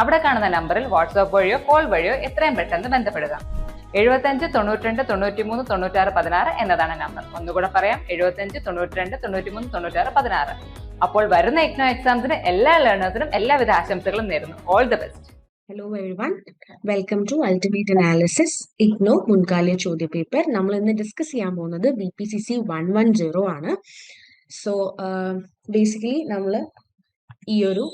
അവിടെ കാണുന്ന നമ്പറിൽ വാട്സ്ആപ്പ് വഴിയോ കോൾ വഴിയോ എത്രയും പെട്ടെന്ന് ബന്ധപ്പെടുക. എഴുപത്തഞ്ച് തൊണ്ണൂറ്റിരണ്ട് തൊണ്ണൂറ്റിമൂന്ന് തൊണ്ണൂറ്റാറ് പതിനാറ് എന്നതാണ് നമ്പർ. ഒന്നുകൂടെ പറയാം എഴുപത്തഞ്ച് തൊണ്ണൂറ്റിരണ്ട് തൊണ്ണൂറ്റിമൂന്ന് തൊണ്ണൂറ്റാറ് പതിനാറ്. അപ്പോൾ വരുന്ന ഇഗ്നോ എക്സാംസിന് എല്ലാ ലേണേഴ്സിനും എല്ലാവിധ ആശംസകളും നേരുന്നു. All the best hello everyone welcome to ultimate analysis IGNOU മുൻകാല ചോദ്യ പേപ്പർ നമ്മൾ ഇന്ന് ഡിസ്കസ് ചെയ്യാൻ പോകുന്നത് B P C C one one zero ആണ്. സോ ബേസിക്കലി നമ്മൾ ഈ ഒരു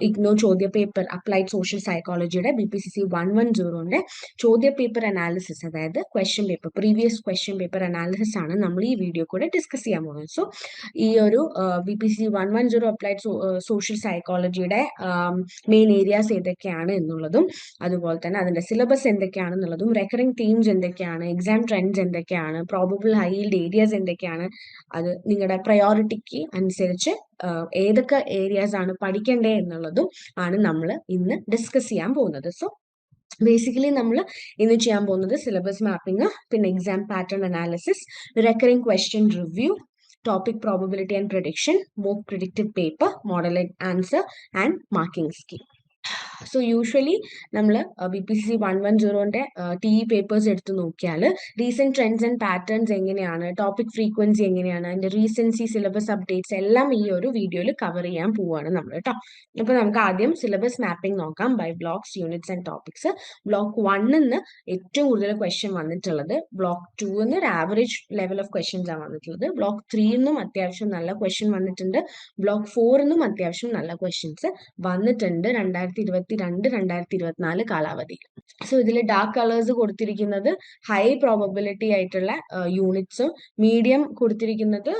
ഇഗ്നോ ചോദ്യ paper applied social സൈക്കോളജിയുടെ B P C C one one സീറോന്റെ ചോദ്യ പേപ്പർ അനാലിസിസ് അതായത് question paper previous question paper analysis ആണ് നമ്മൾ ഈ വീഡിയോ കൂടെ ഡിസ്കസ് ചെയ്യാൻ പോകുന്നത്. സോ ഈ ഒരു B P C one one zero applied social സൈക്കോളജിയുടെ main areas ഏതൊക്കെയാണ് എന്നുള്ളതും അതുപോലെ തന്നെ അതിന്റെ സിലബസ് എന്തൊക്കെയാണെന്നുള്ളതും റെക്കറിംഗ് തീംസ് എന്തൊക്കെയാണ് എക്സാം ട്രെൻഡ്സ് എന്തൊക്കെയാണ് പ്രോബബിൾ ഹൈ ഏരിയാസ് എന്തൊക്കെയാണ് അത് നിങ്ങളുടെ പ്രയോറിറ്റിക്ക് അനുസരിച്ച് ഏതൊക്കെ ഏരിയാസ് ആണ് പഠിക്കേണ്ടത് എന്നുള്ളതും ആണ് നമ്മൾ ഇന്ന് ഡിസ്കസ് ചെയ്യാൻ പോകുന്നത്. സോ ബേസിക്കലി നമ്മൾ ഇന്ന് ചെയ്യാൻ പോകുന്നത് സിലബസ് മാപ്പിംഗ് പിന്നെ exam pattern analysis recurring question review topic probability and prediction mock predictive paper model answer and marking scheme so usually നമ്മൾ B P C one one സീറോന്റെ T E papers എടുത്ത് നോക്കിയാൽ recent trends and patterns എങ്ങനെയാണ് topic frequency എങ്ങനെയാണ് അതിന്റെ റീസെൻസി syllabus updates എല്ലാം ഈ ഒരു വീഡിയോയിൽ കവർ ചെയ്യാൻ പോവാണ് നമ്മൾ കേട്ടോ അപ്പൊ നമുക്ക് ആദ്യം സിലബസ് മാപ്പിംഗ് നോക്കാം by blocks units and topics block വണ്ണിന്ന് ഏറ്റവും കൂടുതൽ ക്വസ്റ്റ്യൻ വന്നിട്ടുള്ളത് ബ്ലോക്ക് ടൂന്ന് ഒരു ആവറേജ് ലെവൽ ഓഫ് ക്വസ്റ്റ്യൻസ് ആണ് വന്നിട്ടുള്ളത്. ബ്ലോക്ക് ത്രീ എന്നും അത്യാവശ്യം നല്ല ക്വസ്റ്റ്യൻ വന്നിട്ടുണ്ട്. ബ്ലോക്ക് ഫോറിന്നും അത്യാവശ്യം നല്ല ക്വസ്റ്റ്യൻസ് വന്നിട്ടുണ്ട്. രണ്ടായിരത്തി ഇരുപത്തി രണ്ട് രണ്ടായിരത്തി ഇരുപത്തിനാല് കാലാവധി. സോ ഇതിൽ ഡാർക്ക് കളേഴ്സ് കൊടുത്തിരിക്കുന്നത് ഹൈ പ്രോബബിലിറ്റി ആയിട്ടുള്ള യൂണിറ്റ്സും മീഡിയം കൊടുത്തിരിക്കുന്നത്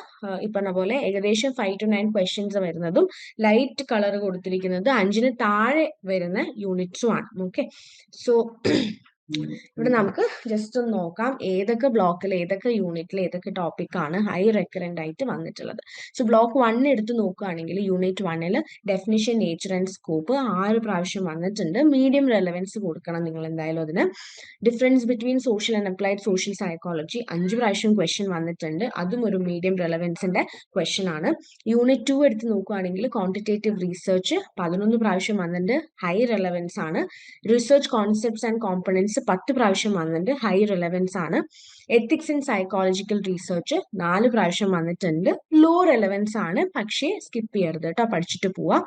ഈ പറഞ്ഞ പോലെ ഏകദേശം ഫൈവ് ടു നയൻ ക്വസ്റ്റ്യൻസ് വരുന്നതും ലൈറ്റ് കളർ കൊടുത്തിരിക്കുന്നത് അഞ്ചിന് താഴെ വരുന്ന യൂണിറ്റ്സും ആണ്. ഓക്കെ സോ ഇവിടെ നമുക്ക് ജസ്റ്റ് ഒന്ന് നോക്കാം. ഏതൊക്കെ ബ്ലോക്കിൽ ഏതൊക്കെ യൂണിറ്റിൽ ഏതൊക്കെ ടോപ്പിക് ആണ് ഹൈ റെക്കറന്റ് ആയിട്ട് വന്നിട്ടുള്ളത്. സോ ബ്ലോക്ക് വൺ എടുത്ത് നോക്കുകയാണെങ്കിൽ യൂണിറ്റ് വണ്ണിൽ ഡെഫിനിഷൻ നേച്ചർ ആൻഡ് സ്കോപ്പ് ആറ് പ്രാവശ്യം വന്നിട്ടുണ്ട്. മീഡിയം റെലവൻസ് കൊടുക്കണം നിങ്ങൾ എന്തായാലും അതിന്. Difference between social and applied social psychology അഞ്ച് പ്രാവശ്യം ക്വസ്റ്റ്യൻ വന്നിട്ടുണ്ട്. അതും ഒരു മീഡിയം റെലവൻസിന്റെ ക്വസ്റ്റ്യൻ ആണ്. യൂണിറ്റ് ടു എടുത്ത് നോക്കുകയാണെങ്കിൽ ക്വാണ്ടിറ്റേറ്റീവ് റീസെർച്ച് പതിനൊന്ന് പ്രാവശ്യം വന്നിട്ടുണ്ട്. ഹൈ റെലവൻസ് ആണ്. റിസർച്ച് കോൺസെപ്റ്റ്സ് ആൻഡ് കോമ്പണൻസ് പത്ത് പ്രാവശ്യം വന്നിട്ടുണ്ട്. ഹൈ റിലവൻസ് ആണ്. എത്തിക്സ് ഇൻ സൈക്കോളജിക്കൽ റീസെർച്ച് നാല് പ്രാവശ്യം വന്നിട്ടുണ്ട്. ലോ റെലവൻസ് ആണ്. പക്ഷേ സ്കിപ്പ് ചെയ്യരുത് കേട്ടോ. പഠിച്ചിട്ട് പോവാ.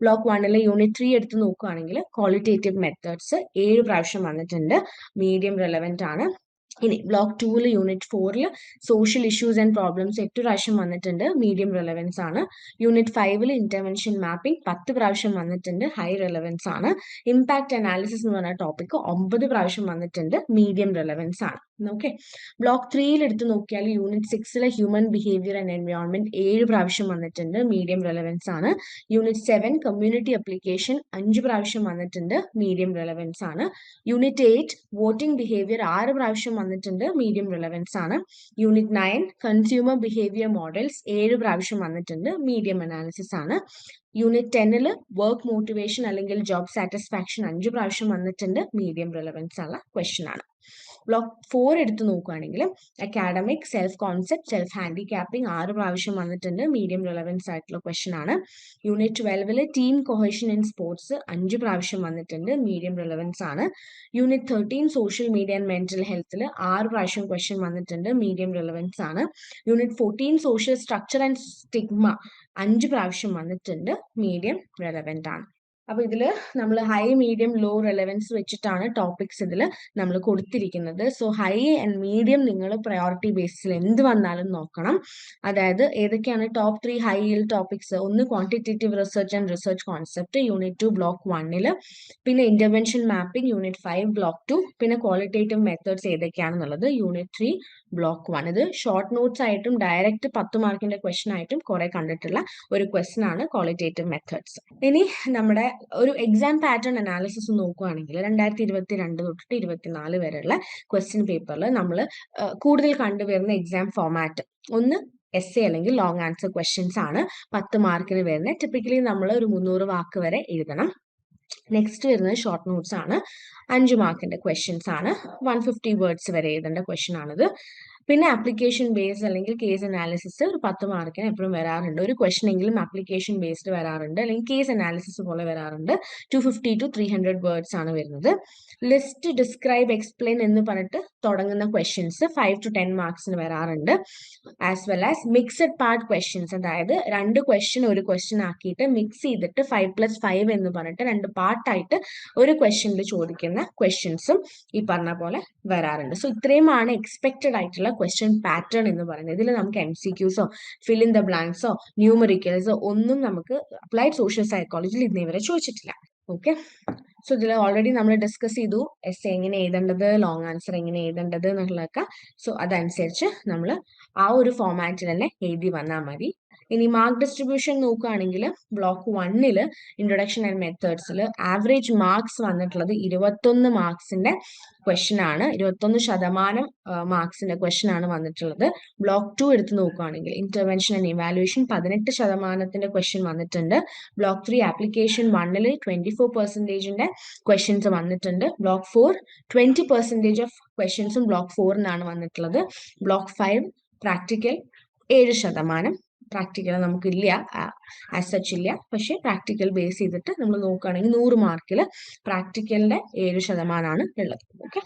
ബ്ലോക്ക് വണ്ണിലെ യൂണിറ്റ് ത്രീ എടുത്ത് നോക്കുകയാണെങ്കിൽ ക്വാളിറ്റേറ്റീവ് മെത്തേഡ്സ് ഏഴ് പ്രാവശ്യം വന്നിട്ടുണ്ട്. മീഡിയം റെലവന്റ് ആണ്. ഇനി ബ്ലോക്ക് ടൂവിൽ യൂണിറ്റ് ഫോറിൽ സോഷ്യൽ ഇഷ്യൂസ് ആൻഡ് പ്രോബ്ലംസ് എട്ട് പ്രാവശ്യം വന്നിട്ടുണ്ട് മീഡിയം റെലവൻസ് ആണ്. യൂണിറ്റ് ഫൈവിൽ ഇന്റർവെൻഷൻ മാപ്പിംഗ് പത്ത് പ്രാവശ്യം വന്നിട്ടുണ്ട് ഹൈ റെലവൻസ് ആണ്. ഇമ്പാക്ട് അനാലിസിസ് എന്ന് പറഞ്ഞ ടോപ്പിക് ഒമ്പത് പ്രാവശ്യം വന്നിട്ടുണ്ട് മീഡിയം റെലവൻസ് ആണ്. ഓക്കെ ബ്ലോക്ക് ത്രീയിൽ എടുത്ത് നോക്കിയാൽ യൂണിറ്റ് സിക്സിലെ ഹ്യൂമൻ ബിഹേവിയർ ആൻഡ് എൻവയോൺമെന്റ് ഏഴ് പ്രാവശ്യം വന്നിട്ടുണ്ട്. മീഡിയം റെലവൻസ് ആണ്. യൂണിറ്റ് സെവൻ കമ്മ്യൂണിറ്റി അപ്ലിക്കേഷൻ അഞ്ച് പ്രാവശ്യം വന്നിട്ടുണ്ട്. മീഡിയം റെലവൻസ് ആണ്. യൂണിറ്റ് എയ്റ്റ് വോട്ടിംഗ് ബിഹേവിയർ ആറ് പ്രാവശ്യം വന്നിട്ടുണ്ട്. മീഡിയം റെലവൻസ് ആണ്. Unit nine consumer behaviour models ഏഴ് പ്രാവശ്യം വന്നിട്ടുണ്ട്. മീഡിയം അനാലിസിസ് ആണ്. യൂണിറ്റ് ടെന്നിൽ വർക്ക് മോട്ടിവേഷൻ അല്ലെങ്കിൽ ജോബ് സാറ്റിസ്ഫാക്ഷൻ അഞ്ച് പ്രാവശ്യം വന്നിട്ടുണ്ട്. മീഡിയം റിലവൻസ് ഉള്ള ക്വസ്റ്റ്യൻ ആണ്. ബ്ലോക്ക് ഫോർ എടുത്ത് നോക്കുകയാണെങ്കിൽ academic self concept self handicapping ആറ് പ്രാവശ്യം വന്നിട്ടുണ്ട്. മീഡിയം റിലവൻസ് ആയിട്ടുള്ള ക്വസ്റ്റൻ ആണ്. യൂണിറ്റ് ട്വൽവിൽ ടീം കൊഹേഷൻ ഇൻ സ്പോർട്സ് അഞ്ച് പ്രാവശ്യം വന്നിട്ടുണ്ട്. മീഡിയം റിലവൻസ് ആണ്. Unit thirteen social media and mental ഹെൽത്തിൽ ആറ് പ്രാവശ്യം ക്വസ്റ്റൻ വന്നിട്ടുണ്ട്. മീഡിയം റിലവൻസ് ആണ്. Unit fourteen social structure and stigma അഞ്ച് പ്രാവശ്യം വന്നിട്ടുണ്ട്. മീഡിയം റെലവെന്റ് ആണ്. അപ്പൊ ഇതിൽ നമ്മൾ ഹൈ മീഡിയം ലോ റെലവൻസ് വെച്ചിട്ടാണ് ടോപ്പിക്സ് ഇതിൽ നമ്മൾ കൊടുത്തിരിക്കുന്നത്. സോ ഹൈ ആൻഡ് മീഡിയം നിങ്ങൾ പ്രയോറിറ്റി ബേസിൽ എന്ത് വന്നാലും നോക്കണം. അതായത് ഏതൊക്കെയാണ് ടോപ്പ് ത്രീ ഹൈ യിൽ ടോപ്പിക്സ് ഒന്ന് quantitative research and research concept unit two block വണ്ണിൽ പിന്നെ intervention mapping unit five block two പിന്നെ ക്വാളിറ്റേറ്റീവ് മെത്തേഡ്സ് ഏതൊക്കെയാണെന്നുള്ളത്? യൂണിറ്റ് ത്രീ ബ്ലോക്ക് വൺ ഇത് ഷോർട്ട് നോട്ട്സ് ആയിട്ടും ഡയറക്റ്റ് പത്ത് മാർക്കിന്റെ ക്വസ്റ്റൻ ആയിട്ടും കുറെ കണ്ടിട്ടുള്ള ഒരു ക്വസ്റ്റൻ ആണ് ക്വാളിറ്റേറ്റീവ് മെത്തേഡ്സ് ഇനി നമ്മുടെ ഒരു എക്സാം പാറ്റേൺ അനാലിസിസ് നോക്കുകയാണെങ്കിൽ രണ്ടായിരത്തി ഇരുപത്തി രണ്ട് തൊട്ടിട്ട് ഇരുപത്തിനാല് വരെയുള്ള ക്വസ്റ്റ്യൻ പേപ്പറിൽ നമ്മൾ കൂടുതൽ കണ്ടുവരുന്ന എക്സാം ഫോമാറ്റ് ഒന്ന് എസ് എ അല്ലെങ്കിൽ ലോങ് ആൻസർ ക്വസ്റ്റ്യൻസ് ആണ്. പത്ത് മാർക്കിന് വരുന്നത് ടിപ്പിക്കലി നമ്മൾ ഒരു മുന്നൂറ് വാക്ക് വരെ എഴുതണം. നെക്സ്റ്റ് വരുന്നത് ഷോർട്ട് നോട്ട്സ് ആണ്. അഞ്ച് മാർക്കിന്റെ ക്വസ്റ്റ്യൻസ് ആണ്. വൺ ഫിഫ്റ്റി വേർഡ്സ് വരെ എഴുതേണ്ട ക്വസ്റ്റ്യൻ ആണിത്. പിന്നെ ആപ്ലിക്കേഷൻ ബേസ്ഡ് അല്ലെങ്കിൽ കേസ് അനാലിസിസ് ഒരു പത്ത് മാർക്കിന് എപ്പോഴും വരാറുണ്ട്. ഒരു ക്വസ്റ്റൻ എങ്കിലും ആപ്ലിക്കേഷൻ ബേസ്ഡ് വരാറുണ്ട്. അല്ലെങ്കിൽ കേസ് അനാലിസിസ് പോലെ വരാറുണ്ട്. Two fifty to three hundred words ആണ് വരുന്നത്. ലിസ്റ്റ് ഡിസ്ക്രൈബ് എക്സ്പ്ലെയിൻ എന്ന് പറഞ്ഞിട്ട് തുടങ്ങുന്ന ക്വസ്റ്റ്യൻസ് ഫൈവ് ടു ടെൻ മാർക്സിന് വരാറുണ്ട്. As well as mixed part questions അതായത് രണ്ട് ക്വസ്റ്റ്യൻ ഒരു ക്വസ്റ്റ്യൻ ആക്കിയിട്ട് മിക്സ് ചെയ്തിട്ട് ഫൈവ് പ്ലസ് ഫൈവ് എന്ന് പറഞ്ഞിട്ട് രണ്ട് പാർട്ടായിട്ട് ഒരു ക്വസ്റ്റ്യനിൽ ചോദിക്കുന്ന ക്വസ്റ്റ്യൻസും ഈ പറഞ്ഞ പോലെ വരാറുണ്ട്. സോ ഇത്രയുമാണ് എക്സ്പെക്റ്റഡ് ആയിട്ടുള്ള ക്വസ്റ്റ്യൻ പാറ്റേൺ എന്ന് പറയുന്നത്. ഇതിൽ നമുക്ക് എം സി ക്യൂസോ ഫിൽ ഇൻ ദ ബ്ലാങ്ക്സോ ന്യൂമറിക്കൽസോ ഒന്നും നമുക്ക് അപ്ലൈഡ് സോഷ്യൽ സൈക്കോളജിയിൽ ഇന്നേ വരെ ചോദിച്ചിട്ടില്ല. ഓക്കെ സോ ഇതിൽ ഓൾറെഡി നമ്മൾ ഡിസ്കസ് ചെയ്തു. എസ് എങ്ങനെ എഴുതേണ്ടത് ലോങ് ആൻസർ എങ്ങനെ എഴുതേണ്ടത് എന്നുള്ളതൊക്കെ. സോ അതനുസരിച്ച് നമ്മൾ ആ ഒരു ഫോമാറ്റിൽ തന്നെ എഴുതി വന്നാൽ മതി. ഇനി മാർക്ക് ഡിസ്ട്രിബ്യൂഷൻ നോക്കുകയാണെങ്കിൽ ബ്ലോക്ക് വണ്ണിൽ ഇൻട്രൊഡക്ഷൻ ആൻഡ് മെത്തേഡ്സിൽ ആവറേജ് മാർക്സ് വന്നിട്ടുള്ളത് ഇരുപത്തൊന്ന് മാർക്സിന്റെ ക്വസ്റ്റൻ ആണ്. ഇരുപത്തൊന്ന് ശതമാനം മാർക്സിന്റെ ക്വസ്റ്റൻ ആണ് വന്നിട്ടുള്ളത്. ബ്ലോക്ക് ടു എടുത്ത് നോക്കുകയാണെങ്കിൽ ഇന്റർവെൻഷൻ ആൻഡ് ഇവാലുവേഷൻ പതിനെട്ട് ശതമാനത്തിന്റെ ക്വസ്റ്റൻ വന്നിട്ടുണ്ട്. ബ്ലോക്ക് ത്രീ ആപ്ലിക്കേഷൻ വണ്ണിൽ ട്വന്റി ഫോർ പെർസെന്റേജിന്റെ ക്വസ്റ്റ്യൻസ് വന്നിട്ടുണ്ട്. Block four twenty percentage of ക്വസ്റ്റ്യൻസും ബ്ലോക്ക് ഫോറിനാണ് വന്നിട്ടുള്ളത്. ബ്ലോക്ക് ഫൈവ് പ്രാക്ടിക്കൽ ഏഴ് ശതമാനം. പ്രാക്ടിക്കൽ നമുക്കില്ല ആസ് സച്ച് ഇല്ല. പക്ഷെ പ്രാക്ടിക്കൽ ബേസ് ചെയ്തിട്ട് നമ്മൾ നോക്കുകയാണെങ്കിൽ നൂറ് മാർക്കിൽ പ്രാക്ടിക്കലിന്റെ ഏഴ് ശതമാനമാണ് ഉള്ളത്. ഓക്കെ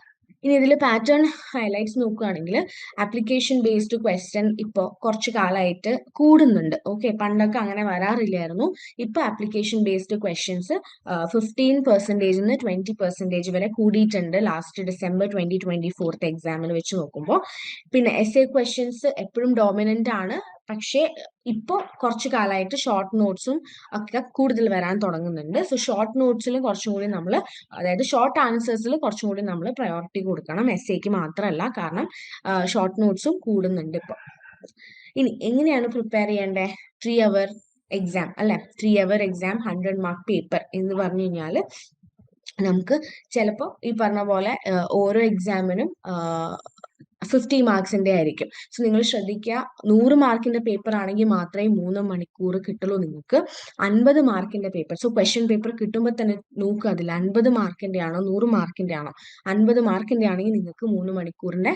ഇനി ഇതിൽ പാറ്റേൺ ഹൈലൈറ്റ്സ് നോക്കുകയാണെങ്കിൽ ആപ്ലിക്കേഷൻ ബേസ്ഡ് ക്വസ്റ്റ്യൻ ഇപ്പോൾ കുറച്ച് കാലമായിട്ട് കൂടുന്നുണ്ട്. ഓക്കെ പണ്ടൊക്കെ അങ്ങനെ വരാറില്ലായിരുന്നു. ഇപ്പൊ ആപ്ലിക്കേഷൻ ബേസ്ഡ് ക്വസ്റ്റ്യൻസ് ഫിഫ്റ്റീൻ പെർസെന്റേജിൽ നിന്ന് ട്വന്റി പെർസെന്റേജ് വരെ കൂടിയിട്ടുണ്ട് last December twenty twenty fourth എക്സാമിൽ വെച്ച് നോക്കുമ്പോൾ പിന്നെ എസ് എ ക്വസ്റ്റ്യൻസ് എപ്പോഴും ഡോമിനന്റ് ആണ്. പക്ഷേ ഇപ്പോൾ കുറച്ച് കാലമായിട്ട് ഷോർട്ട് നോട്ട്സും ഒക്കെ കൂടുതൽ വരാൻ തുടങ്ങുന്നുണ്ട്. സോ ഷോർട്ട് നോട്ട്സിൽ കുറച്ചും കൂടി നമ്മൾ അതായത് ഷോർട്ട് ആൻസേഴ്സിൽ കുറച്ചും കൂടി നമ്മൾ പ്രയോറിറ്റി കൊടുക്കണം. എസ് എക്ക് മാത്രമല്ല കാരണം ഷോർട്ട് നോട്ട്സും കൂടുന്നുണ്ട് ഇപ്പോൾ ഇനി എങ്ങനെയാണ് പ്രിപ്പയർ ചെയ്യേണ്ടത് ത്രീ അവർ എക്സാം അല്ലെ? Three hour exam hundred mark paper എന്ന് പറഞ്ഞു കഴിഞ്ഞാൽ നമുക്ക് ചിലപ്പോൾ ഈ പറഞ്ഞ പോലെ ഓരോ എക്സാമിനും ഫിഫ്റ്റി മാർക്സിന്റെ ആയിരിക്കും. സോ നിങ്ങൾ ശ്രദ്ധിക്കുക നൂറ് മാർക്കിന്റെ പേപ്പർ ആണെങ്കിൽ മാത്രമേ മൂന്ന് മണിക്കൂർ കിട്ടുള്ളൂ നിങ്ങൾക്ക്. അൻപത് മാർക്കിന്റെ പേപ്പർ സോ ക്വസ്റ്റ്യൻ പേപ്പർ കിട്ടുമ്പോൾ തന്നെ നോക്കുക അതിൽ അൻപത് മാർക്കിന്റെ ആണോ നൂറ് മാർക്കിന്റെ ആണോ. അൻപത് മാർക്കിന്റെ ആണെങ്കിൽ നിങ്ങൾക്ക് മൂന്ന് മണിക്കൂറിന്റെ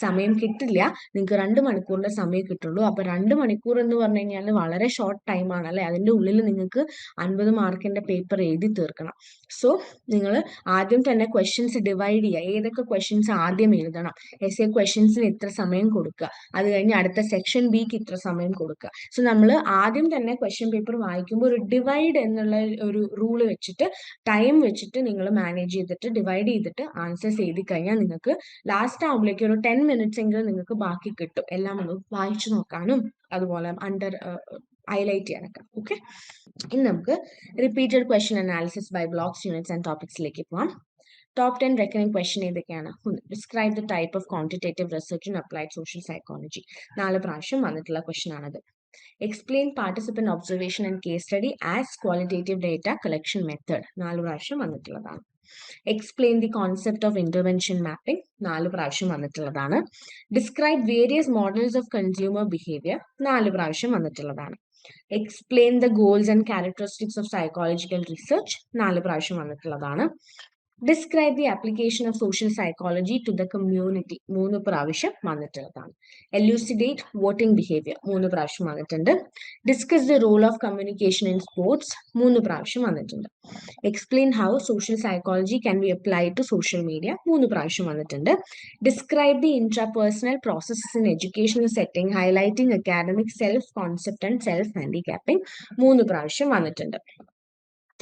സമയം കിട്ടില്ല. നിങ്ങൾക്ക് രണ്ട് മണിക്കൂറിന്റെ സമയം കിട്ടുള്ളൂ. അപ്പൊ രണ്ട് മണിക്കൂർ എന്ന് പറഞ്ഞു കഴിഞ്ഞാൽ വളരെ ഷോർട്ട് ടൈം ആണ് അല്ലെ? അതിന്റെ ഉള്ളിൽ നിങ്ങൾക്ക് അൻപത് മാർക്കിന്റെ പേപ്പർ എഴുതി തീർക്കണം. സോ നിങ്ങൾ ആദ്യം തന്നെ ക്വസ്റ്റ്യൻസ് ഡിവൈഡ് ചെയ്യുക. ഏതൊക്കെ ക്വസ്റ്റ്യൻസ് ആദ്യം എഴുതണം? എസ് എ ക്വസ്റ്റ്യൻസിന് ഇത്ര സമയം കൊടുക്കുക. അത് കഴിഞ്ഞ് അടുത്ത സെക്ഷൻ ബിക്ക് ഇത്ര സമയം കൊടുക്കുക. സോ നമ്മൾ ആദ്യം തന്നെ ക്വസ്റ്റ്യൻ പേപ്പർ വായിക്കുമ്പോൾ ഒരു ഡിവൈഡ് എന്നുള്ള ഒരു റൂൾ വെച്ചിട്ട് ടൈം വെച്ചിട്ട് നിങ്ങൾ മാനേജ് ചെയ്തിട്ട് ഡിവൈഡ് ചെയ്തിട്ട് ആൻസേഴ്സ് എഴുതി കഴിഞ്ഞാൽ നിങ്ങൾക്ക് ലാസ്റ്റ് ആകുമ്പോഴേക്കും ഒരു ടെൻ മിനിറ്റ്സ് എങ്കിലും നിങ്ങൾക്ക് ബാക്കി കിട്ടും. എല്ലാം ഒന്ന് വായിച്ചു നോക്കാനും അതുപോലെ അണ്ടർ ഹൈലൈറ്റ് ചെയ്യാനൊക്കെ. ഓക്കെ ഇനി നമുക്ക് repeated question analysis by blocks units and ടോപ്പിക്സിലേക്ക് പോവാം. ടോപ്പ് ടെൻ റെക്കനിങ് ക്വസ്റ്റ്യൻ ഏതൊക്കെയാണ്? Describe the type of quantitative research in applied social psychology നാല് പ്രാവശ്യം വന്നിട്ടുള്ള ക്വസ്റ്റ്യൻ ആണത്. Explain participant observation and case study as qualitative data collection method നാല് പ്രാവശ്യം വന്നിട്ടുള്ളതാണ്. Explain the concept of intervention mapping നാല് പ്രാവശ്യം വന്നിട്ടുള്ളതാണ്. Describe various models of consumer behaviour നാല് പ്രാവശ്യം വന്നിട്ടുള്ളതാണ്. Explain the goals and characteristics of psychological research നാല് പ്രാവശ്യം വന്നിട്ടുള്ളതാണ്. Describe the application of social psychology to the community മൂന്ന് പ്രാവശ്യം വന്നിട്ടുള്ളതാണ്. എല്യൂസിഡേറ്റ് വോട്ടിംഗ് ബിഹേവിയർ മൂന്ന് പ്രാവശ്യം വന്നിട്ടുണ്ട്. Discuss the role of communication in sports മൂന്ന് പ്രാവശ്യം വന്നിട്ടുണ്ട്. Explain how social psychology can be apply to social media മൂന്ന് പ്രാവശ്യം വന്നിട്ടുണ്ട്. Describe the intrapersonal processes in educational setting highlighting academic self concept and self handicapping മൂന്ന് പ്രാവശ്യം വന്നിട്ടുണ്ട്.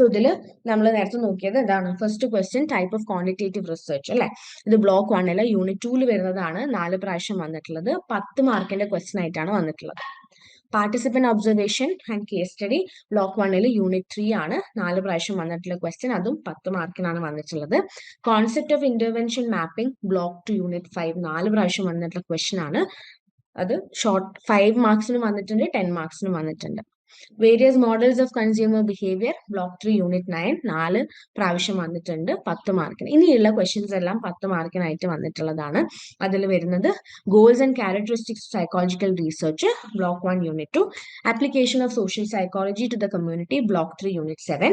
So ഇതിൽ നമ്മൾ നേരത്തെ നോക്കിയത് എന്താണ് first question type of quantitative research അല്ലെ? ഇത് ബ്ലോക്ക് വണ്ണിൽ യൂണിറ്റ് ടൂൽ വരുന്നതാണ്. നാല് പ്രാവശ്യം വന്നിട്ടുള്ളത്. പത്ത് മാർക്കിന്റെ ക്വസ്റ്റ്യൻ ആയിട്ടാണ് വന്നിട്ടുള്ളത്. Participant observation and case study block വണ്ണിൽ യൂണിറ്റ് ത്രീ ആണ്. നാല് പ്രാവശ്യം വന്നിട്ടുള്ള ക്വസ്റ്റ്യൻ അതും പത്ത് മാർക്കിനാണ് വന്നിട്ടുള്ളത്. Concept of intervention mapping block two unit five നാല് പ്രാവശ്യം വന്നിട്ടുള്ള ക്വസ്റ്റ്യൻ ആണ്. അത് ഷോർട്ട് ഫൈവ് മാർക്സിന് വന്നിട്ടുണ്ട് ടെൻ മാർക്സിന് വന്നിട്ടുണ്ട്. Various models of consumer behaviour block three unit nine നാല് പ്രാവശ്യം വന്നിട്ടുണ്ട് പത്ത് മാർക്കിന് ഇനിയുള്ള ക്വസ്റ്റ്യൻസ് എല്ലാം പത്ത് മാർക്കിനായിട്ട് വന്നിട്ടുള്ളതാണ്. അതിൽ വരുന്നത് goals and characteristics psychological research block one unit two application of social psychology to the community block three unit seven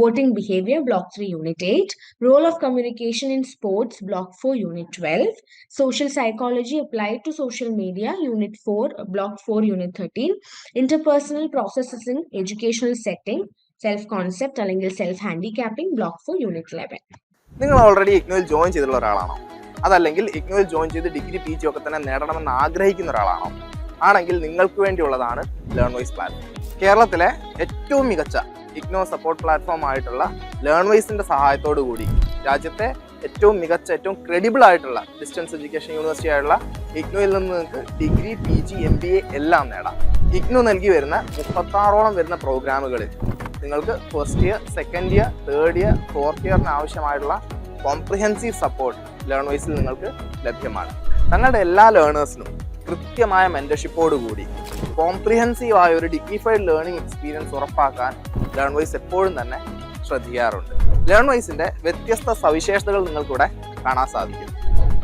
voting behaviour block three unit eight role of communication in sports block four unit twelve social psychology psychology applied to social media unit 4 block 4 unit 13 interpersonal processes in educational setting self concept അല്ലെങ്കിൽ self handicapping block four unit level നിങ്ങൾ already ഇഗ്നോയിൽ join ചെയ്തിട്ടുള്ള ഒരാളാണോ? അതല്ലെങ്കിൽ ഇഗ്നോയിൽ join ചെയ്ത് degree P G ഒക്കെ തന്നെ നേടണമെന്ന് ആഗ്രഹിക്കുന്ന ഒരാളാണോ? ആണെങ്കിൽ നിങ്ങൾക്ക് വേണ്ടിയുള്ളതാണ് ലേൺ വൈസ് പ്ലാറ്റ്ഫോം കേരളത്തിലെ ഏറ്റവും മികച്ച ഇഗ്നോ സപ്പോർട്ട് പ്ലാറ്റ്ഫോം ആയിട്ടുള്ള ലേൺ വൈസിന്റെ സഹായത്തോടു കൂടി രാജ്യത്തെ ഏറ്റവും മികച്ച ഏറ്റവും ക്രെഡിബിൾ ആയിട്ടുള്ള ഡിസ്റ്റൻസ് എഡ്യൂക്കേഷൻ യൂണിവേഴ്സിറ്റി ആയിട്ടുള്ള ഇഗ്നോയിൽ നിന്ന് നിങ്ങൾക്ക് degree P G M B A എല്ലാം നേടാം. ഇഗ്നോ നൽകി വരുന്ന മുപ്പത്താറോളം വരുന്ന പ്രോഗ്രാമുകളിൽ നിങ്ങൾക്ക് first year second year third year fourth ഇയറിന് ആവശ്യമായിട്ടുള്ള കോംപ്രിഹെൻസീവ് സപ്പോർട്ട് ലേൺ വൈസിൽ നിങ്ങൾക്ക് ലഭ്യമാണ്. തങ്ങളുടെ എല്ലാ ലേണേഴ്സിനും കൃത്യമായ മെന്റർഷിപ്പോടുകൂടി കോംപ്രിഹെൻസീവ് ആയ ഒരു ഡിഗ്നിഫൈഡ് ലേണിംഗ് എക്സ്പീരിയൻസ് ഉറപ്പാക്കാൻ ലേൺ വൈസ് എപ്പോഴും തന്നെ ശ്രദ്ധിക്കാറുണ്ട്. ലേൺ വൈസിന്റെ വ്യത്യസ്ത സവിശേഷതകൾ നിങ്ങൾക്കിവിടെ കാണാൻ സാധിക്കും.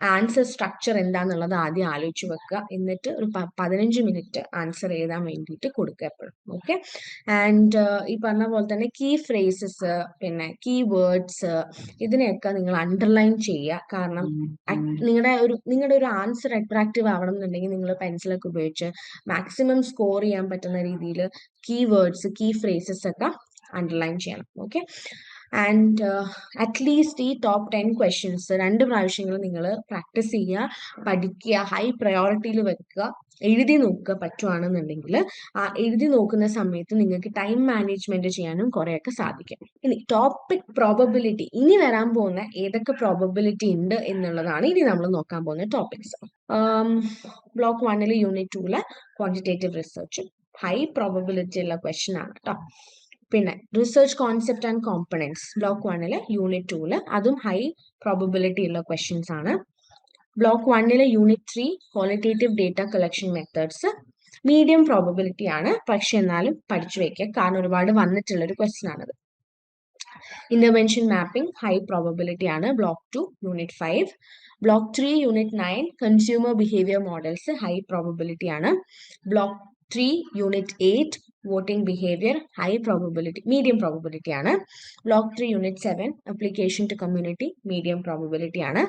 ആൻസർ സ്ട്രക്ചർ എന്താന്നുള്ളത് ആദ്യം ആലോചിച്ച് വെക്കുക. എന്നിട്ട് ഒരു പതിനഞ്ച് മിനിറ്റ് ആൻസർ എഴുതാൻ വേണ്ടിയിട്ട് കൊടുക്കുക എപ്പോഴും. ഓക്കെ ആൻഡ് ഈ പറഞ്ഞ പോലെ തന്നെ കീ ഫ്രേസസ് പിന്നെ കീ വേർഡ്സ് ഇതിനെയൊക്കെ നിങ്ങൾ അണ്ടർലൈൻ ചെയ്യുക. കാരണം നിങ്ങളുടെ ഒരു നിങ്ങളുടെ ഒരു ആൻസർ അട്രാക്റ്റീവ് ആവണം എന്നുണ്ടെങ്കിൽ നിങ്ങൾ പെൻസിലൊക്കെ ഉപയോഗിച്ച് മാക്സിമം സ്കോർ ചെയ്യാൻ പറ്റുന്ന രീതിയിൽ കീ വേർഡ്സ് കീ ഫ്രേസസ് ഒക്കെ അണ്ടർലൈൻ ചെയ്യണം. ഓക്കെ ആൻഡ് അറ്റ്ലീസ്റ്റ് ഈ ടോപ്പ് ടെൻ ക്വസ്റ്റ്യൻസ് രണ്ട് പ്രാവശ്യങ്ങൾ നിങ്ങൾ പ്രാക്ടീസ് ചെയ്യുക പഠിക്കുക ഹൈ പ്രയോറിറ്റിയിൽ വെക്കുക എഴുതി നോക്കുക പറ്റുവാണെന്നുണ്ടെങ്കിൽ ആ എഴുതി നോക്കുന്ന സമയത്ത് നിങ്ങൾക്ക് ടൈം മാനേജ്മെന്റ് ചെയ്യാനും കുറെയൊക്കെ സാധിക്കും. ഇനി ടോപ്പിക് പ്രോബബിലിറ്റി ഇനി വരാൻ പോകുന്ന ഏതൊക്കെ പ്രോബബിലിറ്റി ഉണ്ട് എന്നുള്ളതാണ് ഇനി നമ്മൾ നോക്കാൻ പോകുന്ന ടോപ്പിക്സ് ബ്ലോക്ക് വണ്ണിൽ യൂണിറ്റ് ടൂൽ ക്വാണ്ടിറ്റേറ്റീവ് റിസർച്ചും ഹൈ പ്രോബബിലിറ്റി ഉള്ള ക്വസ്റ്റ്യൻ ആണ് കേട്ടോ പിന്നെ research concept and components block വണ്ണിൽ യൂണിറ്റ് ടൂൽ അതും ഹൈ പ്രോബിലിറ്റി ഉള്ള ക്വസ്റ്റ്യൻസ് ആണ്. ബ്ലോക്ക് വണ്ണിലെ unit three qualitative data collection methods medium probability ആണ്. പക്ഷെ എന്നാലും പഠിച്ചു വെക്കുക കാരണം ഒരുപാട് വന്നിട്ടുള്ള ഒരു ക്വസ്റ്റ്യൻ ആണത്. ഇന്റർവെൻഷൻ മാപ്പിംഗ് ഹൈ പ്രോബിലിറ്റി ആണ്. Block two unit five block three unit nine consumer behaviour models high probability ആണ്. Block three unit eight voting behaviour high probability medium probability ആണ്. Block three unit seven application to community medium probability ആണ്.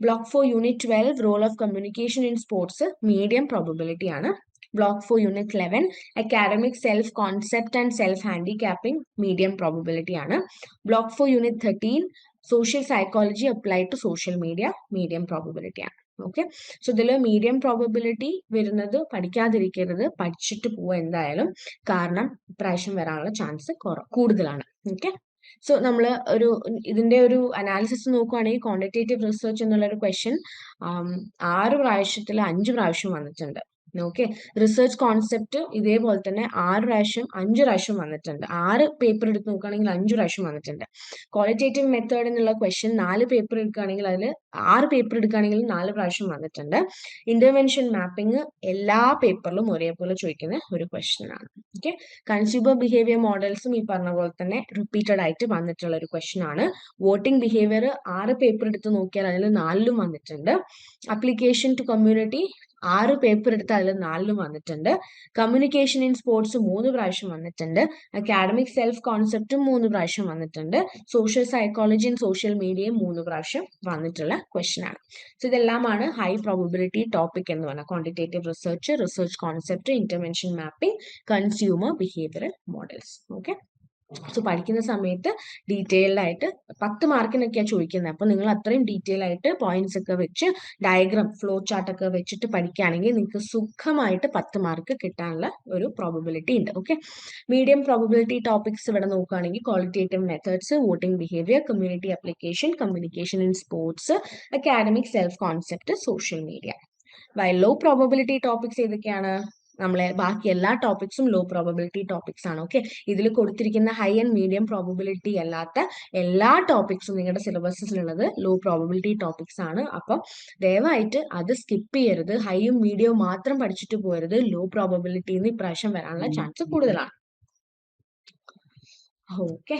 Block four unit twelve role of communication in sports medium probability ആണ്. Block four unit eleven academic self concept and self handicapping medium probability ആണ്. Block four unit thirteen social psychology apply to social media medium probability ആണ്. Okay so ഇതിൽ medium probability വരുന്നത് പഠിക്കാതിരിക്കരുത്. പഠിച്ചിട്ട് പോവുക എന്തായാലും. കാരണം ഇപ്രാവശ്യം വരാനുള്ള ചാൻസ് കൂടുതലാണ്. ഓക്കെ സോ നമ്മൾ ഒരു ഇതിന്റെ ഒരു അനാലിസിസ് നോക്കുവാണെങ്കിൽ ക്വാണ്ടിറ്റേറ്റീവ് റിസർച്ച് എന്നുള്ള ഒരു ക്വസ്റ്റ്യൻ ആറ് പ്രാവശ്യത്തിൽ അഞ്ച് പ്രാവശ്യം വന്നിട്ടുണ്ട്. ഓക്കെ റിസർച്ച് കോൺസെപ്റ്റ് ഇതേപോലെ തന്നെ ആറ് പ്രാവശ്യം അഞ്ച് പ്രാവശ്യം വന്നിട്ടുണ്ട്. ആറ് പേപ്പർ എടുത്ത് നോക്കുകയാണെങ്കിൽ അഞ്ച് പ്രാവശ്യം വന്നിട്ടുണ്ട്. ക്വാളിറ്റേറ്റീവ് മെത്തേഡ് എന്നുള്ള ക്വസ്റ്റ്യൻ നാല് പേപ്പർ എടുക്കുകയാണെങ്കിൽ അതിൽ ആറ് പേപ്പർ എടുക്കുകയാണെങ്കിൽ നാല് പ്രാവശ്യം വന്നിട്ടുണ്ട്. ഇന്റർവെൻഷൻ മാപ്പിംഗ് എല്ലാ പേപ്പറിലും ഒരേപോലെ ചോദിക്കുന്ന ഒരു ക്വസ്റ്റ്യൻ ആണ്. ഓക്കെ കൺസ്യൂമർ ബിഹേവിയർ മോഡൽസും ഈ പറഞ്ഞ പോലെ തന്നെ റിപ്പീറ്റഡ് ആയിട്ട് വന്നിട്ടുള്ള ഒരു ക്വസ്റ്റ്യൻ ആണ്. വോട്ടിംഗ് ബിഹേവിയർ ആറ് പേപ്പർ എടുത്ത് നോക്കിയാൽ അതിൽ നാലിലും വന്നിട്ടുണ്ട്. അപ്ലിക്കേഷൻ ടു കമ്മ്യൂണിറ്റി ആറ് പേപ്പർ എടുത്ത് അതിൽ നാലിലും വന്നിട്ടുണ്ട്. കമ്മ്യൂണിക്കേഷൻ ഇൻ സ്പോർട്സ് മൂന്ന് പ്രാവശ്യം വന്നിട്ടുണ്ട്. അക്കാഡമിക് സെൽഫ് കോൺസെപ്റ്റും മൂന്ന് പ്രാവശ്യം വന്നിട്ടുണ്ട്. സോഷ്യൽ സൈക്കോളജി ഇൻ സോഷ്യൽ മീഡിയയും മൂന്ന് പ്രാവശ്യം വന്നിട്ടുള്ള ക്വസ്റ്റൻ ആണ്. സോ ഇതെല്ലാമാണ് ഹൈ പ്രോബിലിറ്റി ടോപ്പിക് എന്ന് പറഞ്ഞാൽ quantitative research research concept intervention mapping consumer behavioural models okay so പഠിക്കുന്ന സമയത്ത് ഡീറ്റെയിൽഡ് ആയിട്ട് പത്ത് മാർക്കിനൊക്കെയാണ് ചോദിക്കുന്നത് അപ്പൊ നിങ്ങൾ അത്രയും ഡീറ്റെയിൽ ആയിട്ട് പോയിന്റ്സ് ഒക്കെ വെച്ച് ഡയഗ്രാം ഫ്ലോ ചാർട്ട് ഒക്കെ വെച്ചിട്ട് പഠിക്കുകയാണെങ്കിൽ നിങ്ങൾക്ക് സുഖമായിട്ട് പത്ത് മാർക്ക് കിട്ടാനുള്ള ഒരു പ്രോബിലിറ്റി ഉണ്ട്. ഓക്കെ മീഡിയം പ്രോബിലിറ്റി ടോപ്പിക്സ് ഇവിടെ നോക്കുകയാണെങ്കിൽ qualitative methods voting behaviour community application communication in sports academic self concept social media why low probability topics ഏതൊക്കെയാണ്? നമ്മളെ ബാക്കി എല്ലാ ടോപ്പിക്സും ലോ പ്രോബിലിറ്റി ടോപ്പിക്സ് ആണ് ഓക്കെ ഇതിൽ കൊടുത്തിരിക്കുന്ന ഹൈ ആൻഡ് മീഡിയം പ്രോബിലിറ്റി അല്ലാത്ത എല്ലാ ടോപ്പിക്സും നിങ്ങളുടെ സിലബസിലുള്ളത് ലോ പ്രോബിലിറ്റി ടോപ്പിക്സ് ആണ്. അപ്പം ദയവായിട്ട് അത് സ്കിപ്പ് ചെയ്യരുത്. ഹൈയും മീഡിയവും മാത്രം പഠിച്ചിട്ട് പോരുത് ലോ പ്രോബിലിറ്റി എന്ന് ഇപ്രാവശ്യം വരാനുള്ള ചാൻസ് കൂടുതലാണ്. ഓക്കെ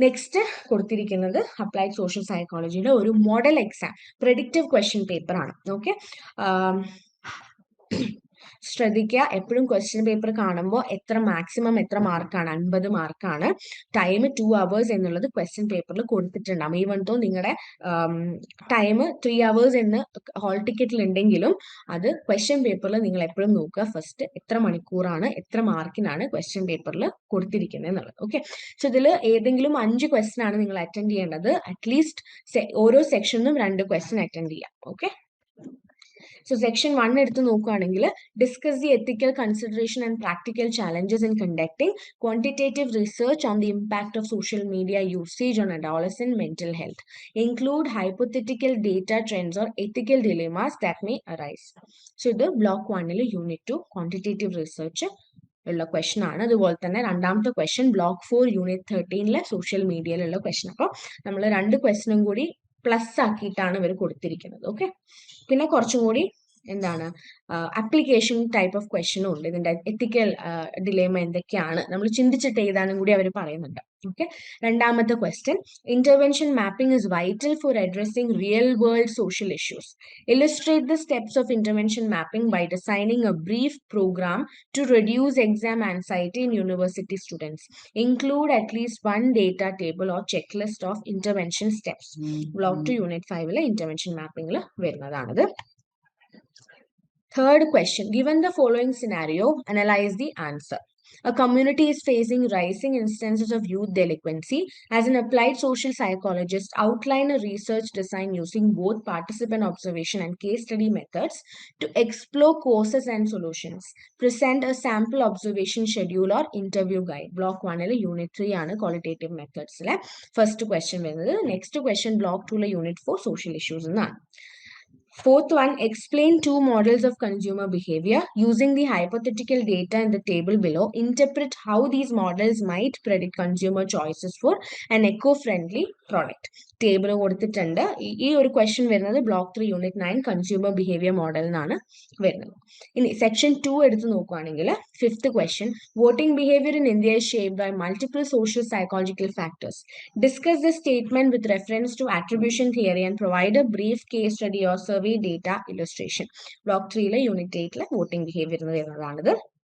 നെക്സ്റ്റ് കൊടുത്തിരിക്കുന്നത് അപ്ലൈഡ് സോഷ്യൽ സൈക്കോളജിയുടെ ഒരു model exam predictive question paper ആണ് ഓക്കെ ശ്രദ്ധിക്കുക. എപ്പോഴും ക്വസ്റ്റ്യൻ പേപ്പർ കാണുമ്പോൾ എത്ര മാക്സിമം എത്ര മാർക്കാണ് അൻപത് മാർക്കാണ് ടൈം ടു അവേഴ്സ് എന്നുള്ളത് ക്വസ്റ്റ്യൻ പേപ്പറിൽ കൊടുത്തിട്ടുണ്ടാവും. ഈവൻ തോ നിങ്ങളുടെ ടൈം ത്രീ അവേഴ്സ് എന്ന് ഹോൾ ടിക്കറ്റിൽ ഉണ്ടെങ്കിലും അത് ക്വസ്റ്റ്യൻ പേപ്പറിൽ നിങ്ങൾ എപ്പോഴും നോക്കുക. ഫസ്റ്റ് എത്ര മണിക്കൂറാണ്? എത്ര മാർക്കിനാണ് ക്വസ്റ്റ്യൻ പേപ്പറിൽ കൊടുത്തിരിക്കുന്നത് എന്നുള്ളത്. ഓക്കെ സോ ഇതിൽ ഏതെങ്കിലും അഞ്ച് ക്വസ്റ്റ്യൻ ആണ് നിങ്ങൾ അറ്റൻഡ് ചെയ്യേണ്ടത്. അറ്റ്ലീസ്റ്റ് ഓരോ സെക്ഷനിലും രണ്ട് ക്വസ്റ്റ്യൻ അറ്റൻഡ് ചെയ്യാം. ഓക്കെ സോ സെക്ഷൻ വൺ എടുത്ത് നോക്കുകയാണെങ്കിൽ discuss the ethical consideration and practical challenges in conducting quantitative research on the impact of social media usage on adolescent mental health include hypothetical data trends or ethical dilemmas that may arise so ഇത് block വണ്ണിൽ unit two quantitative research ഉള്ള question ആണ്. അതുപോലെ തന്നെ രണ്ടാമത്തെ question block four unit തേർട്ടീനിലെ social മീഡിയയിലുള്ള question അപ്പോൾ നമ്മൾ രണ്ട് ക്വസ്റ്റനും കൂടി പ്ലസ് ആക്കിയിട്ടാണ് ഇവർ കൊടുത്തിരിക്കുന്നത്. ഓക്കെ പിന്നെ കുറച്ചും കൂടി എന്താണ് അപ്ലിക്കേഷൻ ടൈപ്പ് ഓഫ് ക്വസ്റ്റനും ഉണ്ട്. ഇതിന്റെ എത്തിക്കൽ ഡിലേമ എന്തൊക്കെയാണ് നമ്മൾ ചിന്തിച്ചിട്ട് എഴുതാനും കൂടി അവർ പറയുന്നുണ്ട്. ഓക്കെ രണ്ടാമത്തെ question intervention mapping is vital for addressing real world social issues illustrate the steps of intervention mapping by designing a brief program to reduce exam anxiety in university students include at least one one table or checklist of intervention steps block two unit ഫൈവിലെ intervention മാപ്പിംഗിൽ വരുന്നതാണിത്. Third question Given the following scenario, analyze the answer. A community is facing rising instances of youth delinquency. As an applied social psychologist, outline a research design using both participant observation and case study methods to explore causes and solutions. Present a sample observation schedule or interview guide. Block 1 ലെ unit three ആണ് qualitative മെത്തേഡ്സിലെ first question വരുന്നത് next question block ടൂലെ unit four social issues എന്നാണ് Fourth one, explain two models of consumer behavior using the hypothetical data in the table below. Interpret how these models might predict consumer choices for an eco-friendly product. Table കൊടുത്തിട്ടുണ്ട്. ഈ- ഒരു question വരുന്നത് block three unit nine consumer behaviour model എന്നാണ് വരുന്നത്. ഇനി section two എടുത്ത് നോക്കുകയാണെങ്കിൽ fifth question voting behaviour in India shaped by multiple social psychological factors discuss the statement with reference to attribution theory and provide a brief case study or survey data illustration. Block ത്രീയിലെ unit എയ്റ്റിലെ voting behaviour എന്ന് വരുന്നതാണിത്.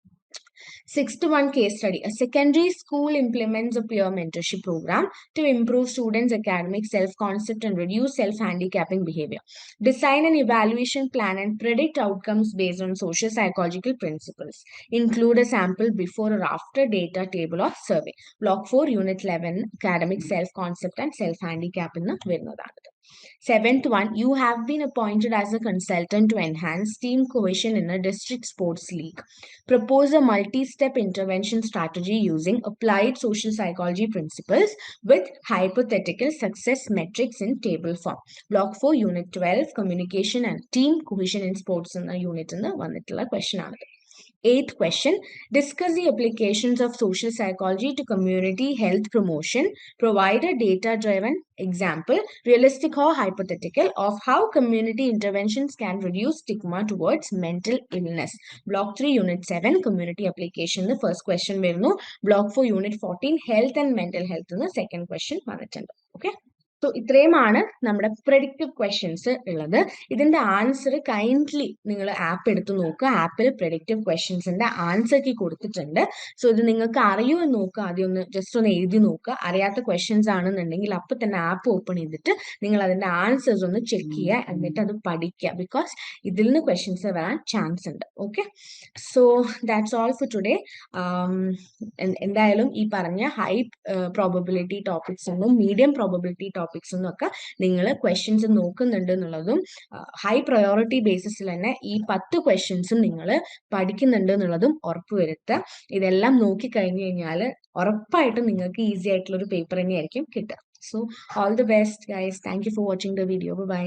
Sixth one case study. A secondary school implements a peer mentorship program to improve students' academic self-concept and reduce self-handicapping behavior. Design an evaluation plan and predict outcomes based on social psychological principles. Include a sample before or after data table or survey. Block 4, Unit 11, academic self-concept and self-handicap in the വരുന്നതാണിത്. Seventh one, you have been appointed as a consultant to enhance team cohesion in a district sports league. Propose a multi-step intervention strategy using applied social psychology principles with hypothetical success metrics in table form. Block 4, Unit 12, Communication and Team Cohesion in Sports എന്ന unit എന്ന് വന്നിട്ടുള്ള question ആണ് Eighth question Discuss the applications of social psychology to community health promotion. Provide a data driven example, realistic or hypothetical, of how community interventions can reduce stigma towards mental illness. Block 3, Unit 7, Community Application. The first question will know. Block 4, Unit 14, Health and Mental Health. In The second question, Manatanda. Okay. So ഇത്രയുമാണ് നമ്മുടെ predictive questions ഉള്ളത്. ഇതിന്റെ answer kindly നിങ്ങൾ app എടുത്ത് നോക്കുക. ആപ്പിൽ predictive ക്വസ്റ്റ്യൻസിന്റെ answer key കൊടുത്തിട്ടുണ്ട്. സോ ഇത് നിങ്ങൾക്ക് അറിയോ എന്ന് നോക്കുക. ആദ്യം ഒന്ന് ജസ്റ്റ് ഒന്ന് എഴുതി നോക്കുക. അറിയാത്ത ക്വസ്റ്റ്യൻസ് ആണെന്നുണ്ടെങ്കിൽ അപ്പൊ തന്നെ ആപ്പ് ഓപ്പൺ ചെയ്തിട്ട് നിങ്ങൾ അതിന്റെ ആൻസേഴ്സ് ഒന്ന് ചെക്ക് ചെയ്യുക. എന്നിട്ട് അത് പഠിക്കുക. ബിക്കോസ് ഇതിൽ നിന്ന് ക്വസ്റ്റ്യൻസ് വരാൻ ചാൻസ് ഉണ്ട്. Okay so that's all for today എന്തായാലും ഈ പറഞ്ഞ ഹൈ പ്രോബബിലിറ്റി ടോപ്പിക്സ് ഒന്നും മീഡിയം പ്രോബബിലിറ്റി ടോപ്പിക്സ് ഒന്നും ഒക്കെ നിങ്ങൾ ക്വസ്റ്റ്യൻസ് നോക്കുന്നുണ്ട് എന്നുള്ളതും ഹൈ പ്രയോറിറ്റി ബേസിസിൽ തന്നെ ഈ പത്ത് ക്വസ്റ്റ്യൻസും നിങ്ങൾ പഠിക്കുന്നുണ്ട് എന്നുള്ളതും ഉറപ്പുവരുത്തുക ഇതെല്ലാം നോക്കി കഴിഞ്ഞു കഴിഞ്ഞാൽ ഉറപ്പായിട്ടും നിങ്ങൾക്ക് ഈസി ആയിട്ടുള്ള ഒരു പേപ്പർ തന്നെയായിരിക്കും കിട്ടുക. So all the best guys thank you for watching the video bye